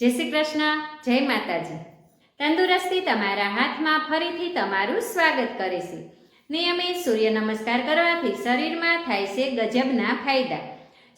જય શ્રી કૃષ્ણ, જય માતાજી. તંદુરસ્તી તમારા હાથમાં ફરીથી તમારું સ્વાગત કરે છે નિયમિત સૂર્ય નમસ્કાર કરવાથી શરીરમાં થાય છે ગજબના ફાયદા.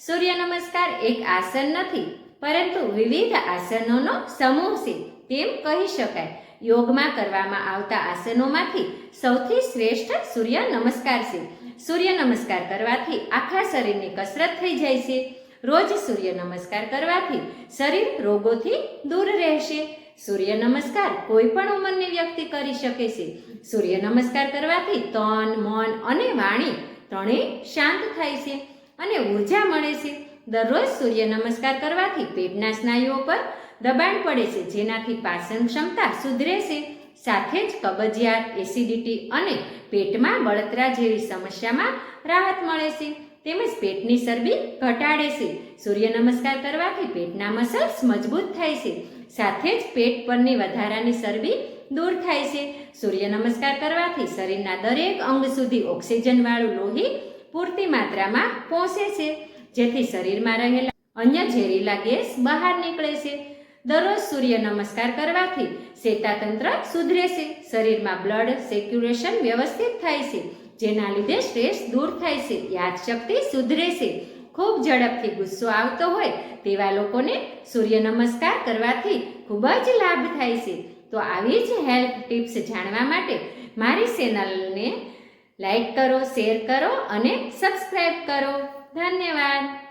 સૂર્ય નમસ્કાર એક આસન નથી, પરંતુ વિવિધ આસનોનો સમૂહ છે, તેમ કહી શકાય. યોગમાં કરવામાં આવતા આસનોમાંથી સૌથી શ્રેષ્ઠ સૂર્ય નમસ્કાર છે. સૂર્ય નમસ્કાર કરવાથી આખા શરીરની કસરત થઈ જાય છે. રોજ સૂર્ય નમસ્કાર કરવાથી શરીર રોગોથી દૂર રહેશે. સૂર્ય નમસ્કાર કોઈ પણ ઉંમરની વ્યક્તિ કરી શકે છે. સૂર્ય નમસ્કાર કરવાથી તન, મન અને વાણી ત્રણેય શાંત થાય છે અને ઊર્જા મળે છે. દરરોજ સૂર્ય નમસ્કાર કરવાથી પેટના સ્નાયુઓ પર દબાણ પડે છે, જેનાથી પાચન ક્ષમતા સુધરે છે. સાથે જ કબજિયાત, એસિડિટી અને પેટમાં બળતરા જેવી સમસ્યામાં રાહત મળે છે. તેમજ પેટની ચરબી ઘટાડે છે. સૂર્ય નમસ્કાર કરવાથી પેટના મસલ્સ મજબૂત થાય છે. સાથે જ પેટ પરની વધારાની ચરબી દૂર થાય છે. સૂર્ય નમસ્કાર કરવાથી શરીરના દરેક અંગ સુધી ઓક્સિજનવાળું લોહી પૂરતી માત્રામાં પહોંચે છે. જેથી શરીરમાં રહેલા અન્ય ઝેરીલા ગેસ બહાર નીકળે છે. દરરોજ સૂર્ય નમસ્કાર કરવાથી ચેતાતંત્ર સુધરે છે. શરીરમાં બ્લડ સર્ક્યુલેશન વ્યવસ્થિત થાય છે. જેના લીધે સ્ટ્રેસ દૂર થાય છે, યાદશક્તિ સુધરે છે. ખૂબ ઝડપથી ગુસ્સો આવતો હોય તેવા લોકોને સૂર્ય નમસ્કાર કરવાથી ખૂબ જ લાભ થાય છે. તો આવી જ હેલ્થ ટિપ્સ જાણવા માટે મારી ચેનલને લાઈક કરો, શેર કરો અને સબસ્ક્રાઈબ કરો. ધન્યવાદ.